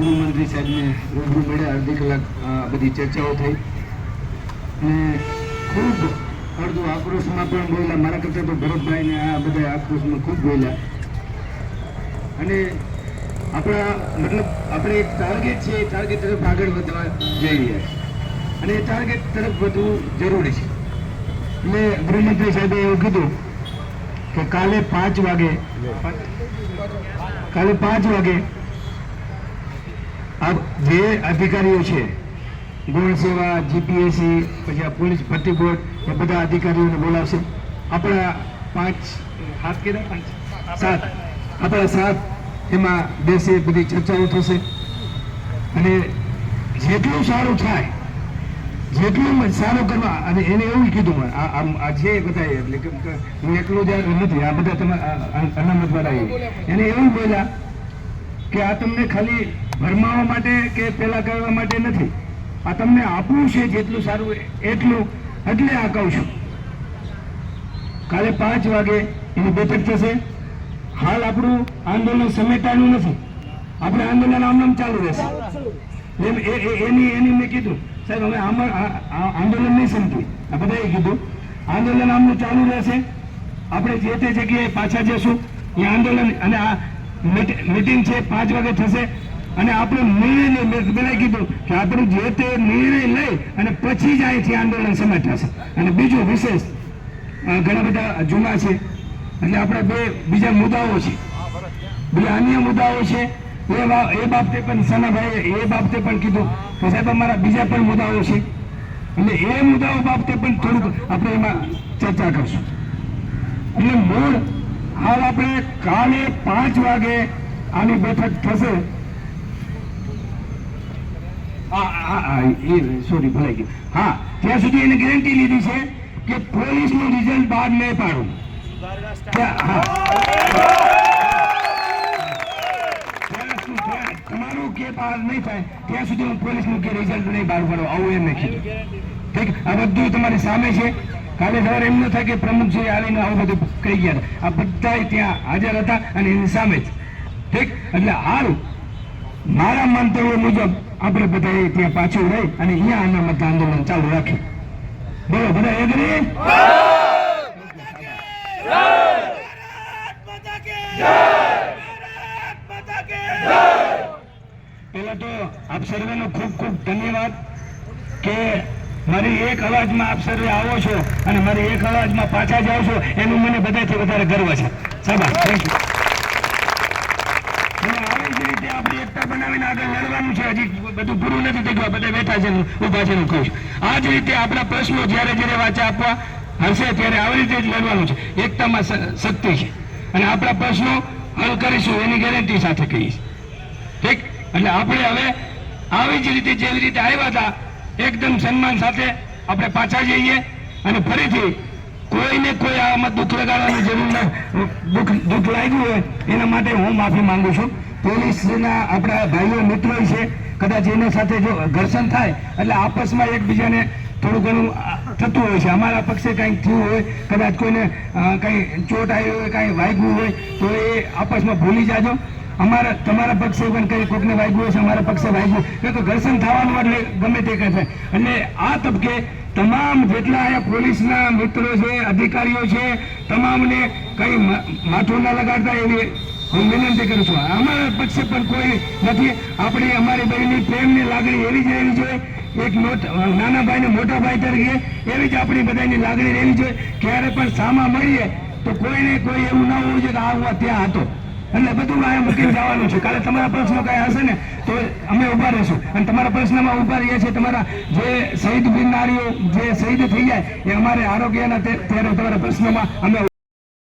ગૃહમંત્રી સાહેબને રૂબરૂ મળ્યા અડધી કલાક બધી ચર્ચાઓ થઈ. અને ખૂબ અડધો આક્રોશમાં પણ બોલ્યા. મારા કરતાં તો ભરતભાઈને આ બધા આક્રોશમાં ખૂબ બોલ્યા. અને આપણા મતલબ આપણે એક ટાર્ગેટ છે એ ટાર્ગેટ તરફ આગળ વધવા જઈ રહ્યા છે અને એ ટાર્ગેટ તરફ વધવું જરૂરી છે. એટલે ગૃહમંત્રી સાહેબે એવું કીધું કે કાલે પાંચ વાગે કાલે પાંચ વાગે જે અધિકારીઓ છે, ગૌણ સેવા જીપીએસસી પછી આ પોલીસ ભરતી બોર્ડ, એ બધા અધિકારીઓને બોલાવશે. આપણા પાંચ, હાથ કેટલા પાંચ? સાત. આપણા સાત એમાં બેસે બધી ચર્ચાઓ થશે. અને જેટલું સારું થાય, જેટલું સારું કરવા, અને એને એવું કીધું આ છે બધા એટલે કે હું એકલો જ નથી, આ બધા તમે અનામત વાળા એને એવું બોલ્યા કે આ તમને ખાલી ભરમાવા માટે કે પેલા કરવા માટે નથી? આ તમને આપવું છે જેટલું સારું એટલું. એટલે આ કહું છું. કાલે પાંચ વાગે એની બેઠક થશે. હાલ આપણું આંદોલન સમેટાયું નથી. આપણે આંદોલન આમ નામ ચાલુ રહેશે. એમ એની એની મેં કીધું. સાહેબ, અમે આમ આંદોલન નહીં સમજી આ બધાએ કીધું. આંદોલન આમનું ચાલુ રહેશે. આપણે જે તે જગ્યાએ પાછા જશું એ આંદોલન અને આ મિટિંગ છે, પાંચ વાગે થશે. અને આપણે નિર્ણય મેં કીધું કે આપણું જે તે નિર્ણય લઈ અને પછી જ અહીંથી આંદોલન સમેટાશે અને બીજું વિશેષ ઘણા બધા જૂના છે. એટલે આપણા બે બીજા મુદ્દાઓ છે. બીજા અન્ય મુદ્દાઓ છે. એ એ બાબતે પણ સનાભાઈએ એ બાબતે પણ કીધું કે સાહેબ અમારા બીજા પણ મુદ્દાઓ છે. એટલે એ મુદ્દાઓ બાબતે પણ થોડુંક આપણે એમાં ચર્ચા કરશું. એટલે મૂળ હાલ આપણે કાલે પાંચ વાગે આની બેઠક થશે. એ સોરી ભલાઈ ગયું. હા, ત્યાં સુધી એને ગેરંટી લીધી છે કે પોલીસનું રિઝલ્ટ બહાર નહીં પાડું. તમારું કે બહાર નહીં થાય, ત્યાં સુધી હું પોલીસનું કે રિઝલ્ટ નહીં બહાર પાડું. આવું એમ નહીં કીધું. ઠીક? આ બધું તમારી સામે છે. કાલે સવારે એમ ન થાય કે પ્રમુખજી આવીને આવું બધું કહી ગયા આ બધા ત્યાં હાજર હતા અને એની સામે જ. ઠીક? એટલે સારું મારા મંતવ્ય મુજબ આપણે બધા ત્યાં પાછું રહી અને અહીંયા અનામત આંદોલન ચાલુ રાખીએ બોલો, બધા એગ્રી પહેલા તો આપ સર્વેનો ખૂબ ખૂબ ધન્યવાદ કે મારી એક અવાજમાં આપ સર્વે આવો છો અને મારી એક અવાજમાં પાછા જાઓ છો, એનું મને બધાથી વધારે ગર્વ છે. સાબાશ થેન્ક યુ. આપવા હશે ત્યારે આવી રીતે જ લડવાનું છે. એકતામાં શક્તિ છે. અને આપણા પ્રશ્નો હલ કરીશું એની ગેરંટી સાથે કહીશ. એટલે આપણે હવે આવી જ રીતે જેવી રીતે આવ્યા હતા એકદમ સન્માન સાથે આપણે પાછા જઈએ અને ફરીથી કોઈને કોઈ આમાં દુઃખ લગાડવાની જરૂર દુઃખ દુઃખ લાગ્યું હોય, એના માટે હું માફી માંગુ છું. પોલીસના આપણા ભાઈઓ મિત્રો છે, કદાચ એના સાથે જો ઘર્ષણ થાય, એટલે આપસમાં એકબીજાને થોડું ઘણું થતું હોય છે. અમારા પક્ષે કંઈક થયું હોય, કદાચ કોઈને કાંઈ ચોટ આવી હોય, કાંઈ વાગ્યું હોય, તો એ આપસમાં ભૂલી જાજો. અમારા તમારા પક્ષે પણ કઈ કોકને વાગ્યું હશે, અમારા પક્ષે વાગ્યું. કે તો ઘર્ષણ થવાનું એટલે ગમે તે કહે અને આ તબકે તમામ જેટલા અહીંયા પોલીસના મિત્રો છે, અધિકારીઓ છે, તમામને કઈ માથું ના લગાડતા એવી હું વિનંતી કરું છું. અમારા પક્ષે પણ કોઈ નથી. આપણી અમારી બહેનની પ્રેમની લાગણી એવી જ રહેવી જોઈએ એક નાના ભાઈને મોટા ભાઈ તરીકે એવી જ આપણી બધાની લાગણી રહેવી જોઈએ ક્યારે પણ સામા મળીએ તો કોઈને કોઈ એવું ના હોવું જોઈએ કે આ હું ત્યાં હતો. એટલે બધું અહીંયા મૂકીને જવાનું છે. કાલે તમારા પ્રશ્નો કયા હશે ને, તો અમે ઊભા રહીશું. અને તમારા પ્રશ્નમાં ઊભા રહીએ છીએ, તમારા જે શહીદ બિરનારીઓ જે શહીદ થઈ જાય, એ અમારે આરોગ્યના ત્યારે તમારા પ્રશ્નોમાં અમે